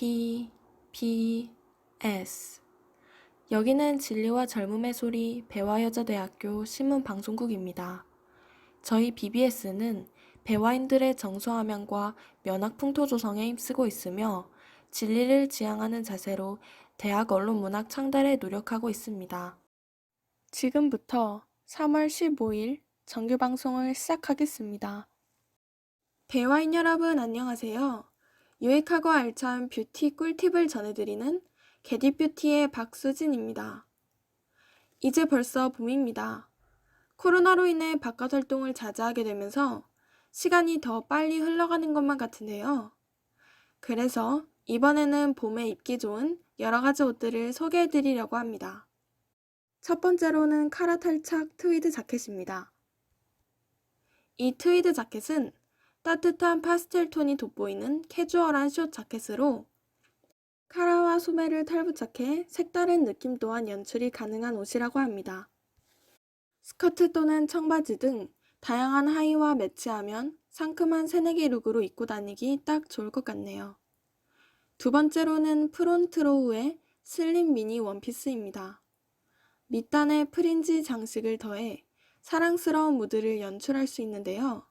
P, P, S. 여기는 진리와 젊음의 소리 배화여자대학교 신문방송국입니다. 저희 BBS는 배화인들의 정서함양과 면학풍토 조성에 힘쓰고 있으며 진리를 지향하는 자세로 대학 언론문학 창달에 노력하고 있습니다. 지금부터 3월 15일 정규 방송을 시작하겠습니다. 배화인 여러분 안녕하세요. 유익하고 알찬 뷰티 꿀팁을 전해드리는 게디뷰티의 박수진입니다. 이제 벌써 봄입니다. 코로나로 인해 바깥 활동을 자제하게 되면서 시간이 더 빨리 흘러가는 것만 같은데요. 그래서 이번에는 봄에 입기 좋은 여러 가지 옷들을 소개해 드리려고 합니다. 첫 번째로는 카라 탈착 트위드 자켓입니다. 이 트위드 자켓은 따뜻한 파스텔 톤이 돋보이는 캐주얼한 숏 자켓으로 카라와 소매를 탈부착해 색다른 느낌 또한 연출이 가능한 옷이라고 합니다. 스커트 또는 청바지 등 다양한 하의와 매치하면 상큼한 새내기 룩으로 입고 다니기 딱 좋을 것 같네요. 두 번째로는 프론트 로우의 슬림 미니 원피스입니다. 밑단에 프린지 장식을 더해 사랑스러운 무드를 연출할 수 있는데요.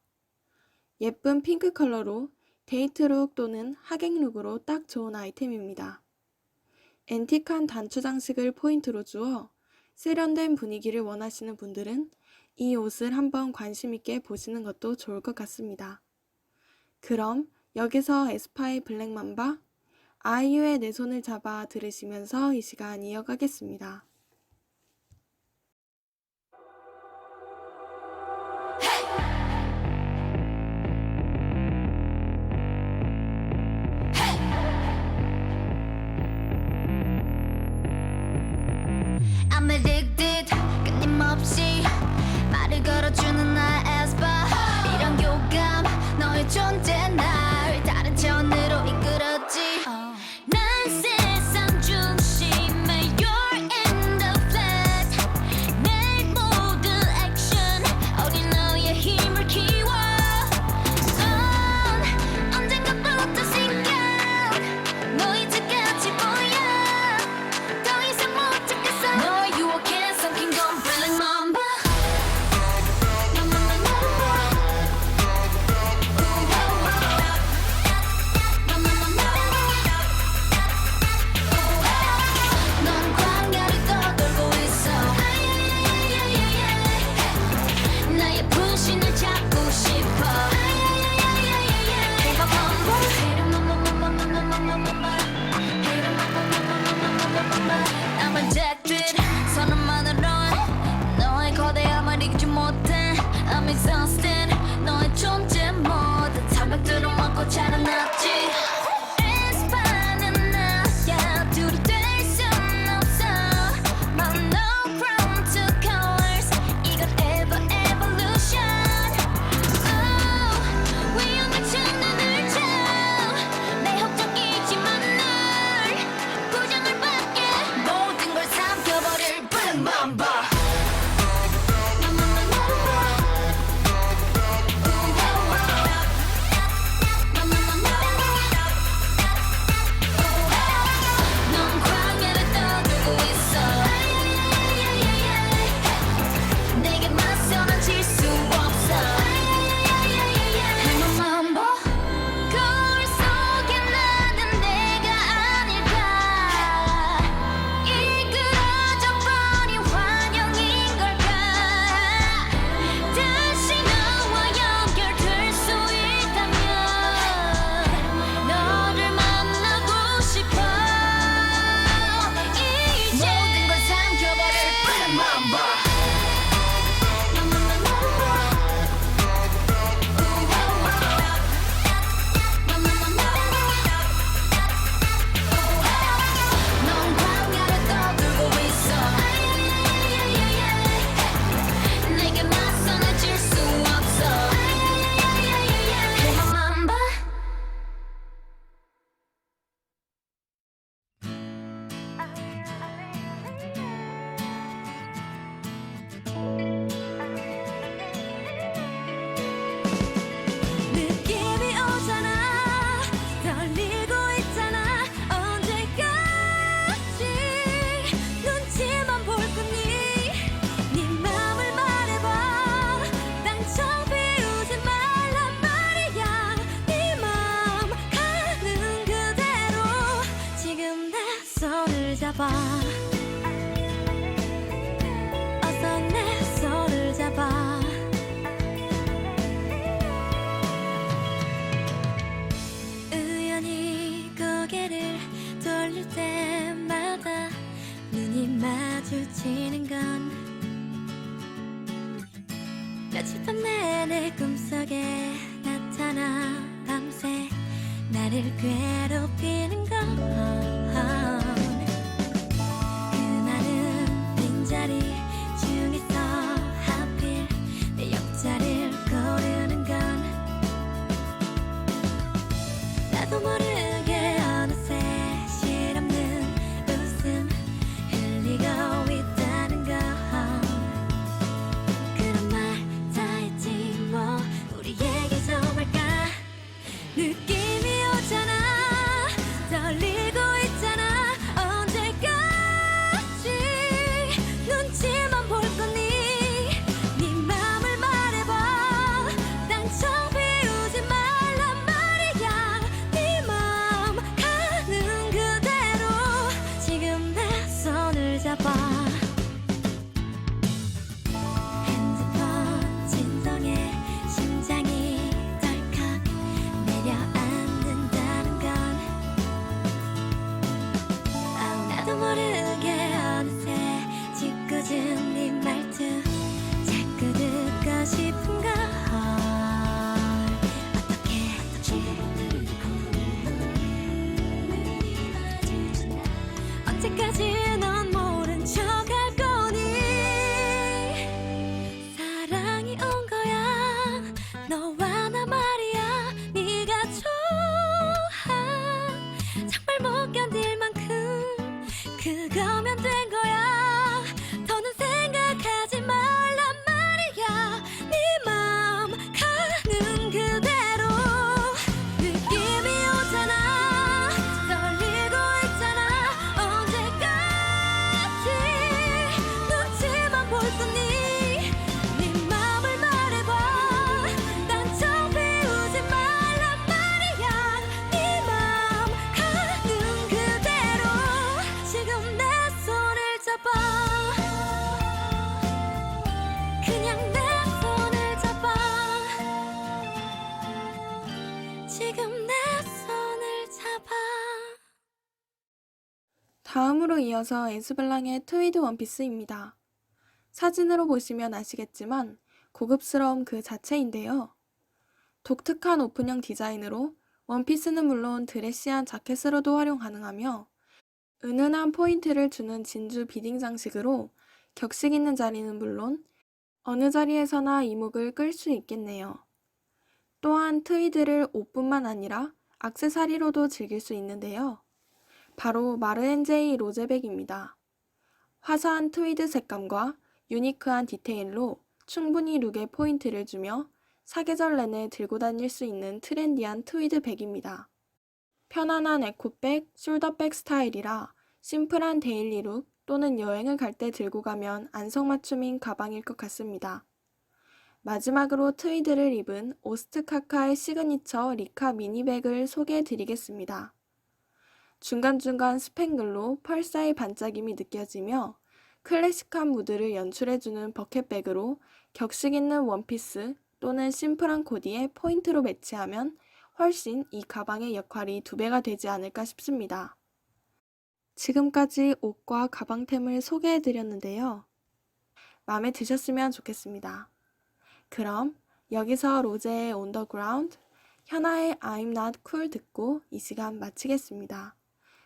예쁜 핑크 컬러로 데이트룩 또는 하객룩으로 딱 좋은 아이템입니다. 앤틱한 단추 장식을 포인트로 주어 세련된 분위기를 원하시는 분들은 이 옷을 한번 관심있게 보시는 것도 좋을 것 같습니다. 그럼 여기서 에스파의 블랙맘바, 아이유의 내 손을 잡아 들으시면서 이 시간 이어가겠습니다. 분신을 잡고 싶어. 다음으로 이어서 에스블랑의 트위드 원피스입니다. 사진으로 보시면 아시겠지만 고급스러움 그 자체인데요. 독특한 오픈형 디자인으로 원피스는 물론 드레시한 자켓으로도 활용 가능하며 은은한 포인트를 주는 진주 비딩 장식으로 격식 있는 자리는 물론 어느 자리에서나 이목을 끌 수 있겠네요. 또한 트위드를 옷뿐만 아니라 악세사리로도 즐길 수 있는데요. 바로 마르엔제이 로제백입니다. 화사한 트위드 색감과 유니크한 디테일로 충분히 룩에 포인트를 주며 사계절 내내 들고 다닐 수 있는 트렌디한 트위드 백입니다. 편안한 에코백, 숄더백 스타일이라 심플한 데일리 룩 또는 여행을 갈 때 들고 가면 안성맞춤인 가방일 것 같습니다. 마지막으로 트위드를 입은 오스트카카의 시그니처 리카 미니백을 소개해 드리겠습니다. 중간중간 스팽글로 펄사의 반짝임이 느껴지며 클래식한 무드를 연출해주는 버켓백으로 격식 있는 원피스 또는 심플한 코디에 포인트로 매치하면 훨씬 이 가방의 역할이 두 배가 되지 않을까 싶습니다. 지금까지 옷과 가방템을 소개해 드렸는데요. 마음에 드셨으면 좋겠습니다. 그럼 여기서 로제의 온더그라운드, 현아의 I'm Not Cool 듣고 이 시간 마치겠습니다.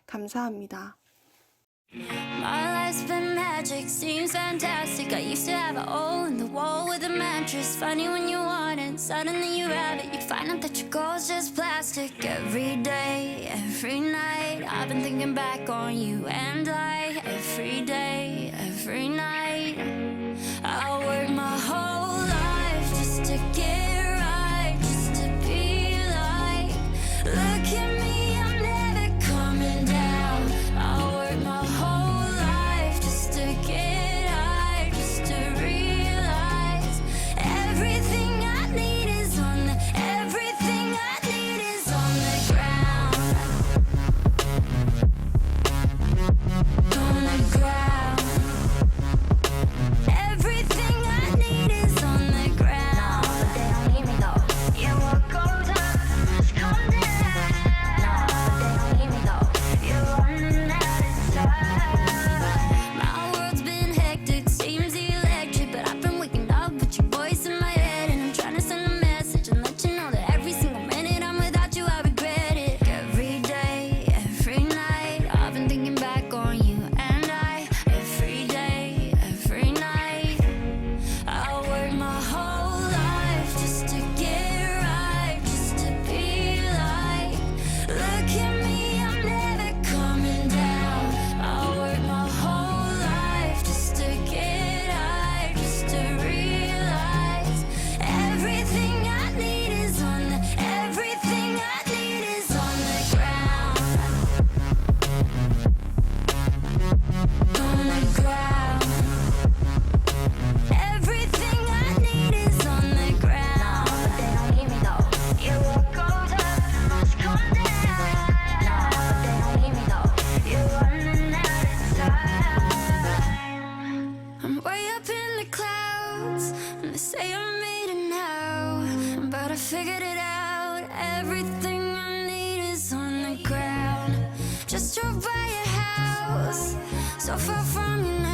감사합니다. My life's been magic, seems fantastic. I used to have a hole in the wall with a mattress. Funny when you want it, suddenly you have it. You find out that your goal's just plastic. Every day, every night, I've been thinking back on you and I. They say I made it now, but I figured it out. Everything I need is on the ground. Just drove by your house, so far from you now.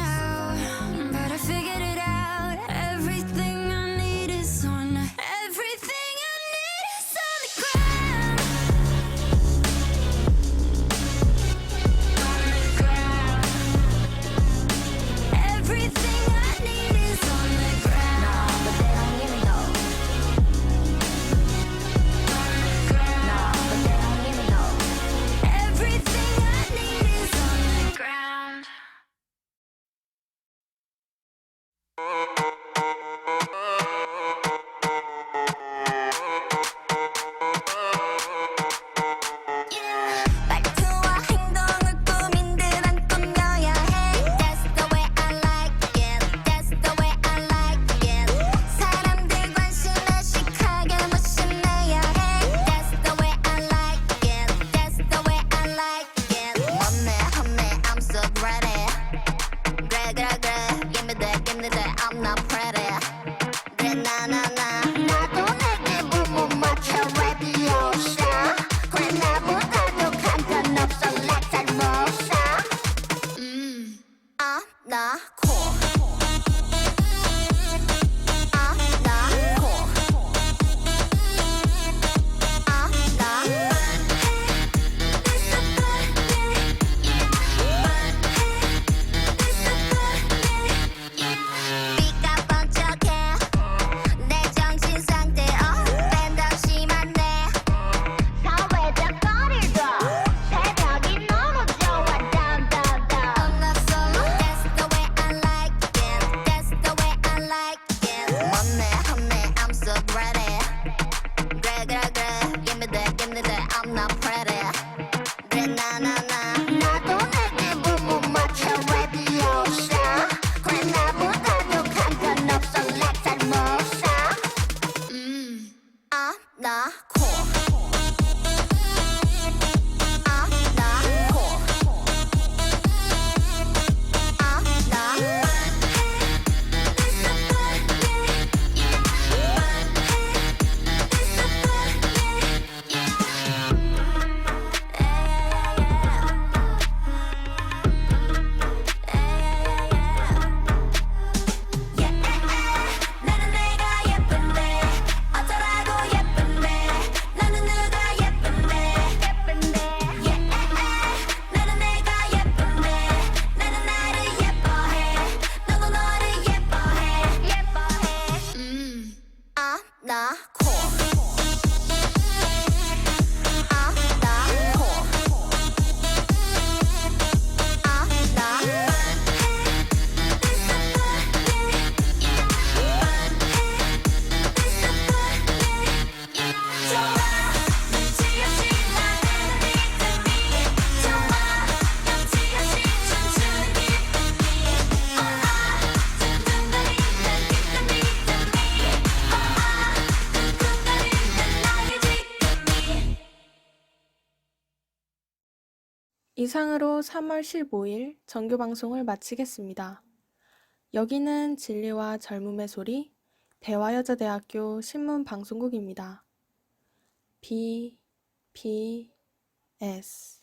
이상으로 3월 15일 정규 방송을 마치겠습니다. 여기는 진리와 젊음의 소리 대화여자대학교 신문방송국입니다. B, P, S